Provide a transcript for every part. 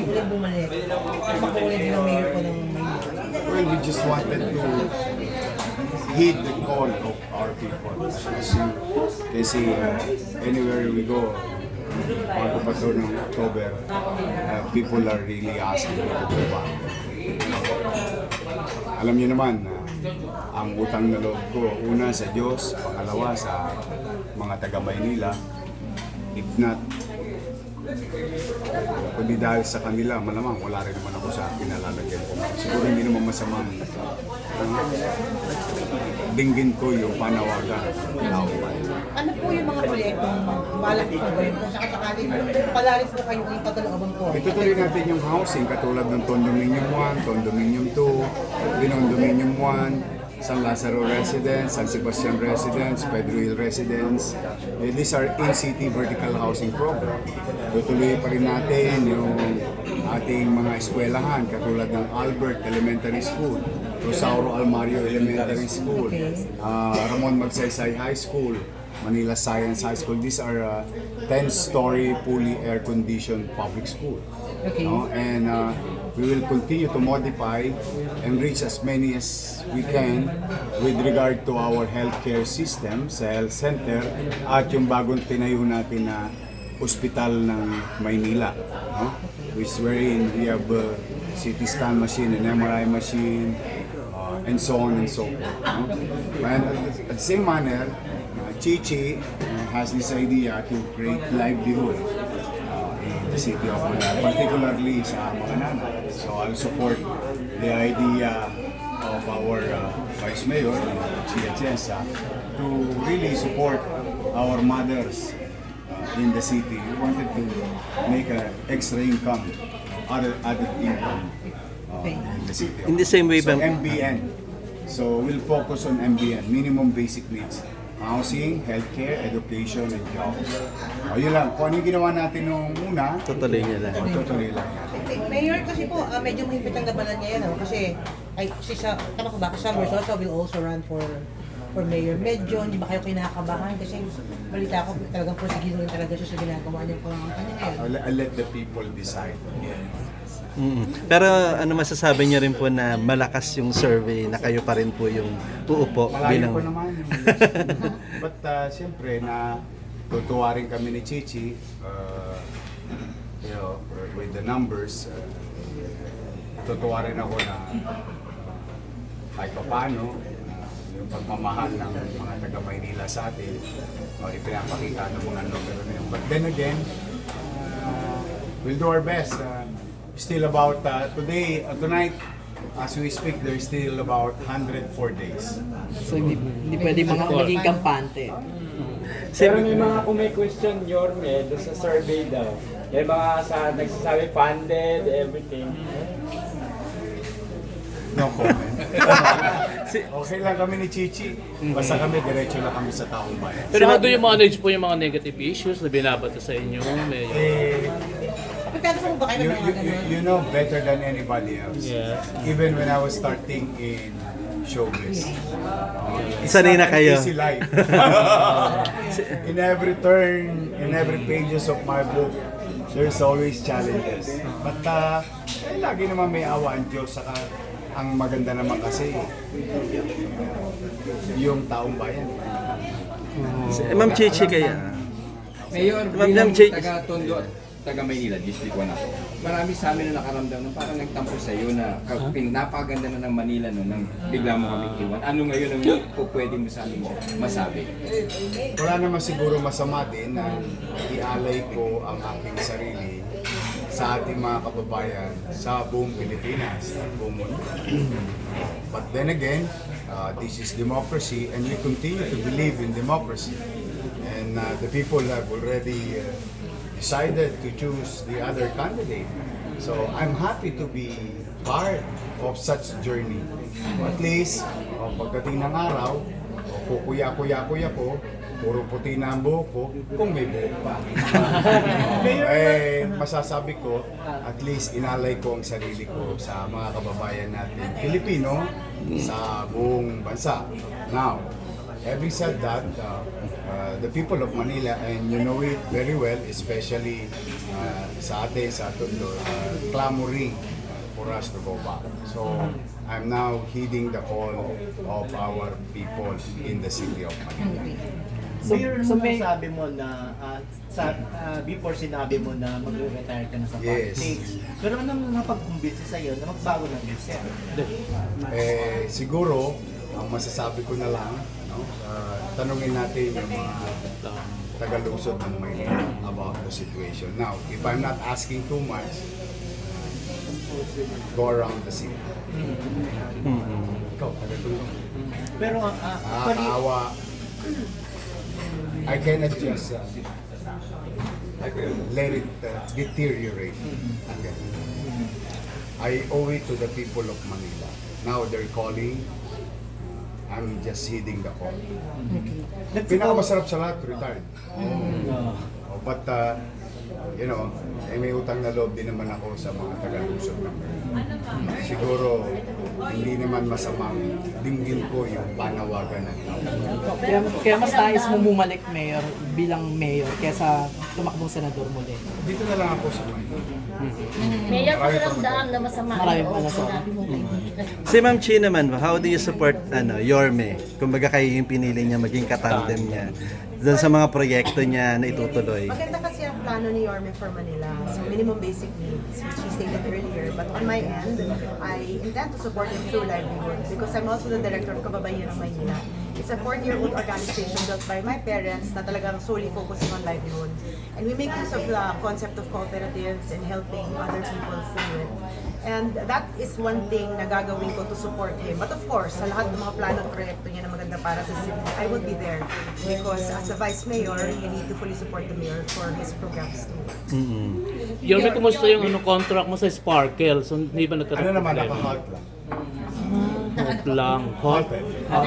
kayo ulit bumalik? Makulit ang mayor po ng Maynila. Well, we just wanted to heed the call of our people. Kasi, kasi uh, anywhere we go, bago pa to ng October, uh, people are really asking to go back. Alam niyo naman, uh, ang utang na loob ko, una sa Diyos, pangalawa sa mga taga Maynila, if not kundi dahil sa kanila, malamang wala rin naman ako sa pinalalagyan ko. Siguro hindi naman masamang uh, dinggin ko yung panawagan ng bayan. Ano po yung mga proyektong balak po gawin kung sakasakali palarin po kayo yung patulungan po? Itutuloy natin yung housing katulad ng Condominium 1, Condominium 2, Condominium 1, San Lazaro Residence, San Sebastian Residence, Pedro Hill Residence. Eh, these are in-city vertical housing program. Tutuloy pa rin natin yung ating mga eskwelahan katulad ng Albert Elementary School, Rosauro Almario Elementary School, ah, Ramon Magsaysay High School, Manila Science High School. These are uh, 10-story fully air-conditioned public school. Okay. No? And uh, we will continue to modify and reach as many as we can with regard to our healthcare system sa health center at yung bagong tinayo natin na ospital ng Maynila. No? Which wherein we have uh, CT scan machine and MRI machine uh, and so on and so forth. No? And at the same manner, uh, Chichi uh, has this idea to create livelihood the city of Manila, particularly sa mga. So I'll support the idea of our uh, Vice Mayor, Chia Chesa, to really support our mothers uh, in the city. We wanted to make an extra income, other added income uh, in the city. In the same way so, MBN. So we'll focus on MBN, minimum basic needs. Housing, healthcare, education, and jobs. O yun lang, kung ano yung ginawa natin nung una, Tutuloy niya lang. tutuloy lang Mayor, kasi po, ah, medyo mahigpit ang labanan niya yan. Oh, kasi, ay, si sa, tama ko ba, Sam Versosa will also run for for mayor. Medyo, hindi ba kayo kinakabahan? Kasi balita ko, talagang prosigido rin talaga siya sa ginagawa niya po ang kanya ngayon. I'll, I'll let the people decide. Mm. Pero ano masasabi niyo rin po na malakas yung survey na kayo pa rin po yung uupo Malayo bilang pa naman. But uh, siyempre, na tutuwa rin kami ni Chichi, uh, you know, with the numbers, uh, tutuwa rin ako na kahit pa paano, uh, yung pagmamahal ng mga taga Maynila sa atin, uh, ipinapakita ng mga numero na yun. But then again, uh, we'll do our best. Uh, still about, uh, today, uh, tonight, as we speak, there's still about 104 days. So hindi, hindi pwede mga maging kampante. Pero may mga kung may question, Yorme, doon sa survey daw. May mga sa nagsasabi funded, everything. No comment. okay lang kami ni Chichi. Basta kami, diretso lang kami sa taong bayan. Pero do you manage po yung mga negative issues na binabato sa inyo? Mayor? Eh, Po ba kayo you, ng you, mga you, ganun? you know better than anybody else. Yeah. Even when I was starting in showbiz. Uh, it's Sanay not na an kayo. easy life. in every turn, in every pages of my book, there's always challenges. But uh, eh, lagi naman may awa ang Diyos. Saka ang maganda naman kasi, yung taong bayan. Si- Ma'am Chichi kaya. Mayor, Ma'am bilang Jake. taga Tondo at taga Maynila, District 1 ako. Marami sa amin na nakaramdam na parang nagtampo sa iyo na kaping napakaganda na ng Manila no, nang bigla mo kami iwan. Ano ngayon ang po pwede mo sa amin masabi? Wala naman siguro masama din na ialay ko ang aking sarili sa ating mga kababayan sa buong Pilipinas at buong mundo. But then again, uh, this is democracy and we continue to believe in democracy. And uh, the people have already uh, decided to choose the other candidate. So I'm happy to be part of such journey. At least, uh, pagdating ng araw, o kukuya-kuya-kuya ko, puro puti na ang buhok ko, kung may buhok pa. eh, masasabi ko, at least inalay ko ang sarili ko sa mga kababayan natin Pilipino sa buong bansa. Now, having said that, uh, uh, the people of Manila, and you know it very well, especially uh, sa atin, sa Tondo, uh, clamoring for us to go back. So, I'm now heeding the call of our people in the city of Manila. So, Mayor, so may, sabi mo na ah, sa ah, before sinabi mo na magre-retire ka na sa Yes. politics. Pero anong nakapag-convince sa iyo na magbago ng isip? Eh, siguro, ang masasabi ko na lang, no, uh, tanungin natin yung mga tagalungsod ng Maynila about the situation. Now, if I'm not asking too much, go around the city. Ikaw, tagalungsod. Pero ah, ah, Ah, actually, kaawa. I cannot just uh, let it uh, deteriorate. Okay. I owe it to the people of Manila. Now they're calling. I'm just heeding the call. Pinakamasarap sa lahat, retired. Oh, but, uh, you know, eh, may utang na loob din naman ako sa mga taga-lusog ng Siguro, hindi naman masamang dinggin ko yung panawagan ng tao. kaya, kaya mas nais mo bumalik mayor bilang mayor kesa tumakbong senador muli. Dito na lang ako sa Manila. Mayor, pakiramdam na masama Marami yung pala sa- sinabi mong kaibigan. Si Ma'am Chi naman, how do you support ano, Yorme? Kumbaga kayo yung pinili niya maging katandem niya doon sa mga proyekto niya na itutuloy. Maganda kasi plano ni Yorme for Manila. So minimum basic needs, which he stated earlier. But on my end, I intend to support him through livelihood because I'm also the director of Kababayan ng Maynila. It's a 40-year-old organization built by my parents na talagang solely focusing on livelihood. And we make use of the concept of cooperatives and helping other people through it. And that is one thing na gagawin ko to support him. But of course, sa lahat ng mga plano at proyekto niya na maganda para sa city, I will be there. Because as a vice mayor, you need to fully support the mayor for his programs too. Yorme, kumusta yung ano, contract mo sa Sparkle? So, hindi ba nagkaroon Ano naman, naka-halt lang. Hot lang. Hot.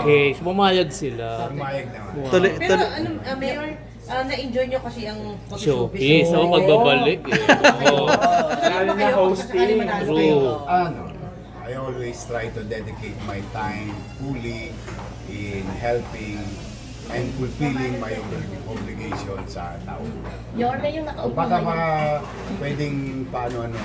Okay, so pumayag sila. Pumayag naman. Tuloy, Pero tuloy, ano, uh, Mayor, ah, na-enjoy nyo kasi ang Showbiz. Sa Oo. pagbabalik eh. Oo. Lalo na hosting. True. Ano, I always try to dedicate my time fully in helping and fulfilling my obli- obligation sa tao. Yorme yung nakaupo Baka mga pwedeng paano ano.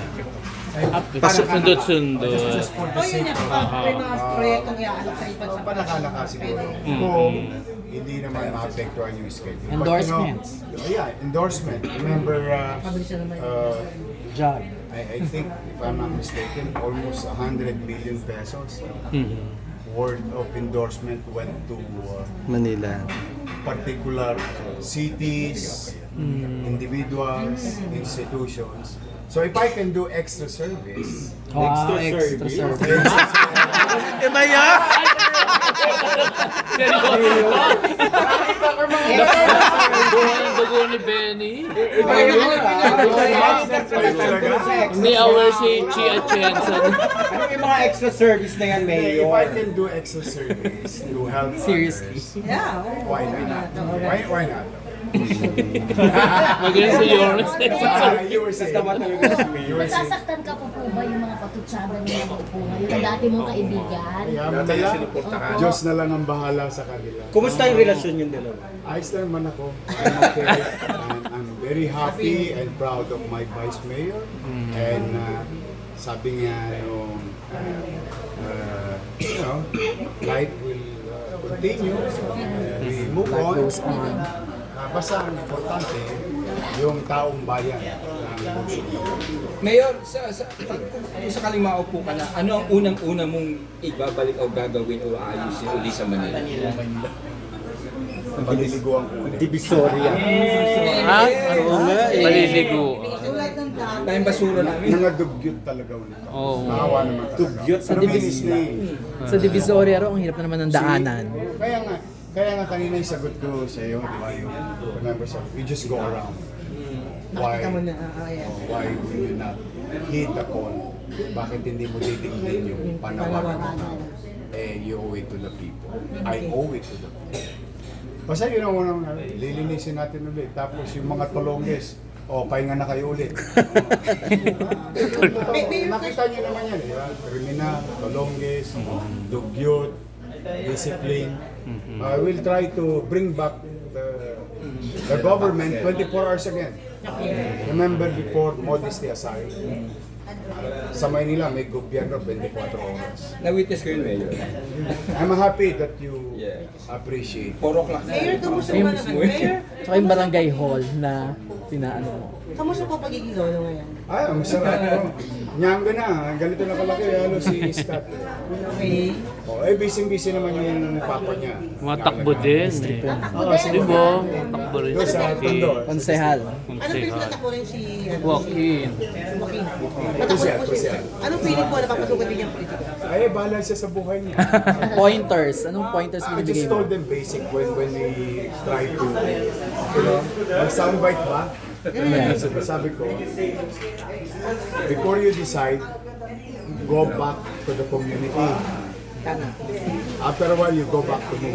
Sundot-sundot. Just for the Oh, yun sake of Pag may mga proyektong iaalok sa ibang So, panakalaka siguro. Mm. Kung hindi naman maapektuhan yung schedule. But, Endorsements. you know, yeah, endorsement. Remember, uh, uh, Job. I, I think, if I'm not mistaken, almost 100 billion pesos Mhm. Worth of endorsement went to uh, Manila. particular cities, individuals, institutions. So if I can do extra service, Wow, extra service. Eh, Maya! Dugo ng dugo ni Benny. Hindi aware si Chi Atienza. ano yung mga extra service na yan, Mayor? if I can do extra service to help Seriously. others, Yeah. why not? Why, why not? Magaling si. Ah, you were saying, you were saying, Nasasaktan ka pa po ba yung mga patutsada ng mga upo ngayon? Yung dati mong kaibigan? kaya mo na lang, Diyos na lang ang bahala sa kanila. Kumusta yung relasyon yung dalawa? Ayos na naman ako. I'm okay. and I'm very happy and proud of my vice mayor. And uh, sabi nga nung, uh, uh, you know, life will uh, continue. Uh, we move on. Basta ang importante, yung taong bayan ng. Mayor, sa, sa, pag, kung sakaling maupo ka na, ano ang unang-una mong ibabalik o gagawin o ayusin uli sa Manila? Paliliguan ko ulit. Divisoria. Ha? Oo nga eh. Maliligo. Na yung basura namin. Mga dugyot talaga ulit. Oo. Nakawa naman talaga. Dugyot sa na eh. Sa Divisoria raw, ang hirap na naman ng daanan. Kaya nga, kanina yung sagot ko sa iyo, di ba, yung remember sa you just go around. Why, Nakita mo na, ah, ah, yeah. oh, why will you not heed the call? Bakit hindi mo titignan yung panawagan ng tao? Eh, you owe it to the people. I owe it to the people. Basta yun ang unang lilinisin natin ulit. Tapos yung mga tulongges, o, pahinga na kayo ulit. Nakita niyo naman yan, di ba? Criminal, tulongges, dugyot, discipline. Uh, we'll try to bring back the, the government 24 hours again. Remember before, modesty aside, sa Maynila may gobyerno 24 oras. Na-witness ko yun, Mayor. I'm happy that you Yes. appreciate. 4 o'clock na. Mayor, kamusta po naman? Mayor, Tsaka yung barangay hall na pinaano mo. kamusta po pagiging lolo ngayon? Ay, ang sarap ko. Nyanga na, ganito na kalaki, ano si Scott. Okay. Oh, eh, busy-busy naman yung papa niya. Matakbo din eh. Di ba? Matakbo rin Doon si sa. Tondo. Konsehal. Anong pinagtatak po rin si... Ano, Walk-in. Si Joaquin. Krusyal, Patakbo po siya. Anong feeling po na papasukan din yung politika? Ay, bahala siya sa buhay niya. Pointers. Anong pointers I binibigay just mo? told them basic when when we try to, you know, mag-soundbite ba? Yeah. Sabi ko, before you decide, go back to the community. After a while, you go back to me.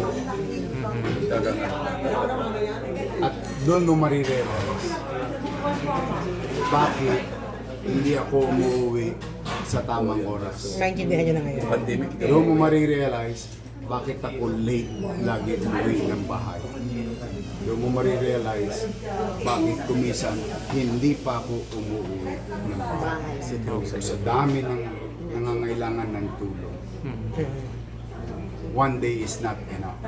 At doon mo marirealize, bakit hindi ako umuwi sa tamang oras. Naintindihan niya na ngayon. Doon mo marirealize bakit ako late lagi umuwi ng bahay. Doon mo marirealize bakit kumisan hindi pa ako umuwi ng bahay. Sa dami ng nangangailangan ng tulong. One day is not enough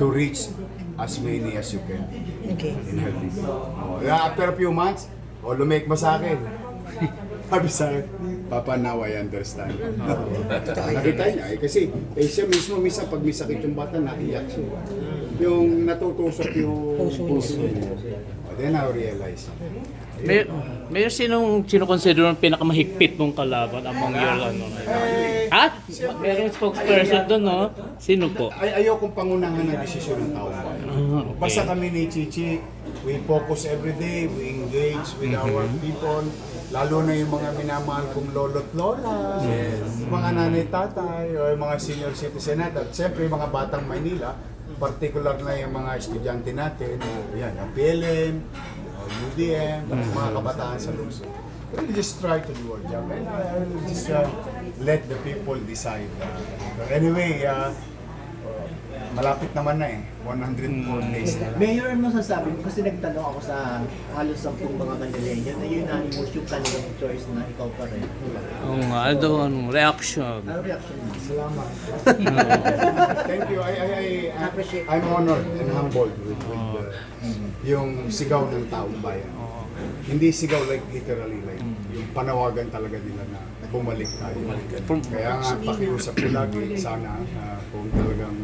to reach as many as you can Okay. in helping. Oh, after a few months, oh, lumake mo sa akin. Sabi sa akin, Papa, now I understand. Nakita niya, eh, kasi eh, siya mismo, minsan pag may sakit yung bata, naiyak siya. Yung natutusok yung puso niya. Oh, then I realize. May, may sinong sino-consider ang pinakamahigpit mong kalaban among your ano? Ah? Merong spokesperson doon, no? Sino po? Ay, ayokong pangunahan ng desisyon ng tao. Ah, okay. Basta kami ni Chichi, we focus every day, we engage with our people, lalo na yung mga minamahal kong lolo't lola, mga nanay tatay, o yung mga senior citizen natin, at siyempre yung mga batang Maynila, particular na yung mga estudyante natin, yan, ang PLM, UDM, mga kabataan sa Luzon. We'll just try to do our job and uh, just uh, let the people decide. Uh, anyway, uh, malapit naman na eh. 104 days na lang. Mayor, ano masasabi mo? Kasi nagtanong ako sa halos sampung mga Manileño na unanimous yung kanilang choice na ikaw pa rin. Oo nga, ano, anong reaction? Ano reaction mo? Salamat. Thank you. I, I, I, I, I'm honored and humbled with, with uh, yung sigaw ng taong bayan. Hindi sigaw like literally like yung panawagan talaga nila na bumalik tayo. Kaya nga pakiusap ko lagi sana uh, kung talagang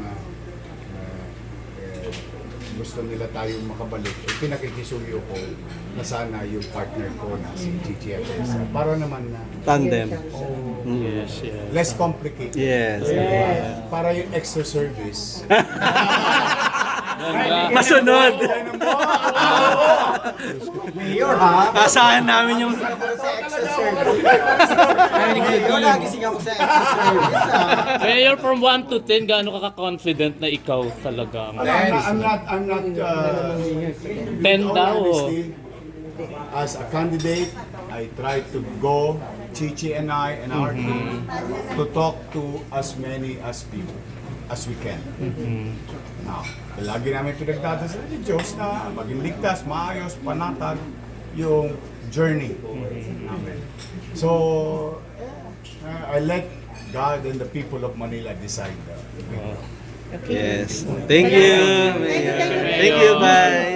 gusto nila tayong makabalik, eh, pinakikisuyo ko na sana yung partner ko na si Gigi Atienza. Para naman na Tandem. Yes, yes. less complicated. Yes. Para yung extra service. Masunod! Mayor ha? Asahan namin yung... Mayor, nagising ako sa extra service. Mayor, from 1 to 10, gaano ka ka-confident na ikaw talaga? Ang I'm not, I'm not, I'm not, uh, 10 in all daw. honesty, as a candidate, I try to go, Chichi and I and our team, to talk to as many as people as we can. Now, lagi namin pinagdadasal ni Diyos na maging ligtas, maayos, panatag yung journey namin. So, uh, I let God and the people of Manila decide. Uh, Yes. Thank you, Mayor. Thank you, bye.